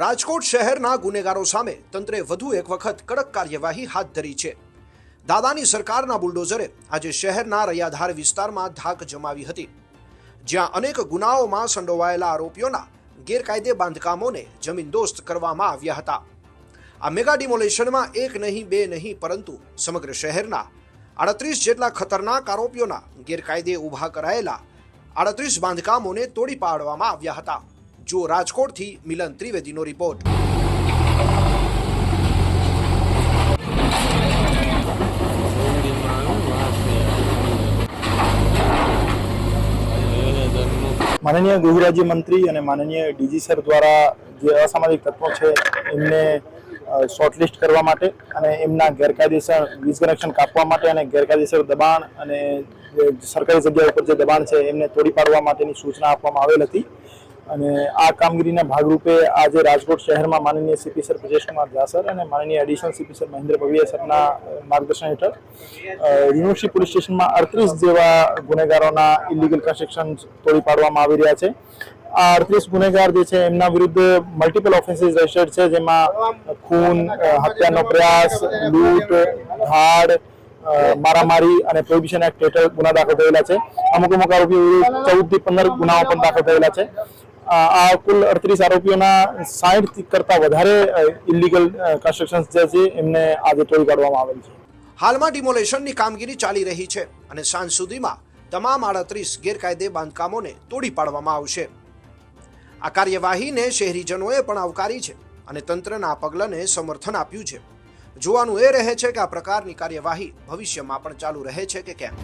રાજકોટ શહેરના ગુનેગારો સામે તંત્રે વધુ એક વખત કડક કાર્યવાહી હાથ ધરી છે. દાદાની સરકારના બુલડોઝરે આજે શહેરના રૈયાધાર વિસ્તારમાં ધાક જમાવી હતી. જ્યાં અનેક ગુનાઓમાં સંડોવાયેલા આરોપીઓના ગેરકાયદે બાંધકામોને જમીનદોસ્ત કરવામાં આવ્યા હતા. આ મેગા ડિમોલેશનમાં એક નહીં, બે નહીં, પરંતુ સમગ્ર શહેરના આડત્રીસ જેટલા ખતરનાક આરોપીઓના ગેરકાયદે ઊભા કરાયેલા આડત્રીસ બાંધકામોને તોડી પાડવામાં આવ્યા હતા. જો રાજકોટથી મિલન ત્રિવેદીનો રિપોર્ટ. માનનીય ગૃહ રાજ્ય મંત્રી અને માનનીય ડીજી સર દ્વારા જે અસામાજિક તત્વો છે, એમને શોર્ટલિસ્ટ કરવા માટે અને એમના ગેરકાયદેસર વીજ કનેક્શન કાપવા માટે અને ગેરકાયદેસર દબાણ અને સરકારી જગ્યા ઉપર જે દબાણ છે, એમને તોડી પાડવા માટેની સૂચના આપવામાં આવેલ હતી. અને આ કામગીરીના ભાગરૂપે આજે રાજકોટ શહેરમાં માનનીય સીપી સર બ્રજેશ કુમાર ઝા અને માનનીય additional CP sir Mahendra Bhagwiya સરના માર્ગદર્શન હેઠળ યુનિવર્સિટી પોલીસ સ્ટેશનમાં અડત્રીસ જેવા ગુનેગારોના ઇલીગલ કન્સ્ટ્રક્શન તોડી પાડવામાં આવી રહ્યા છે. આ અડત્રીસ ગુનેગાર જે છે, એમના વિરુદ્ધ મલ્ટિપલ ઓફેન્સીસ રજિસ્ટર્ડ છે, જેમાં ખૂન હત્યાનો પ્રયાસ, લૂંટ, ધાડ મારામારી અને પ્રોહિબિશન એક્ટ હેઠળ ગુના દાખલ થયેલા છે. અમુક અમુક આરોપીઓ ચૌદથી પંદર ગુનાઓ પણ દાખલ થયેલા છે. આ કુલ અડત્રીસ આરોપીઓના સાઠ કરતા વધારે ઇલીગલ કન્સ્ટ્રક્શન જે છે, એમને આજે તોડી કાઢવામાં આવેલ છે. હાલમાં ડિમોલેશનની કામગીરી ચાલી રહી છે અને સાંજ સુધીમાં તમામ આડત્રીસ ગેરકાયદે બાંધકામોને તોડી પાડવામાં આવશે. આ કાર્યવાહીને શહેરીજનોએ પણ આવકારી છે અને તંત્રના આ પગલાંને સમર્થન આપ્યું છે. જોવાનું એ રહે છે કે આ પ્રકારની કાર્યવાહી ભવિષ્યમાં પણ ચાલુ રહે છે કે કેમ?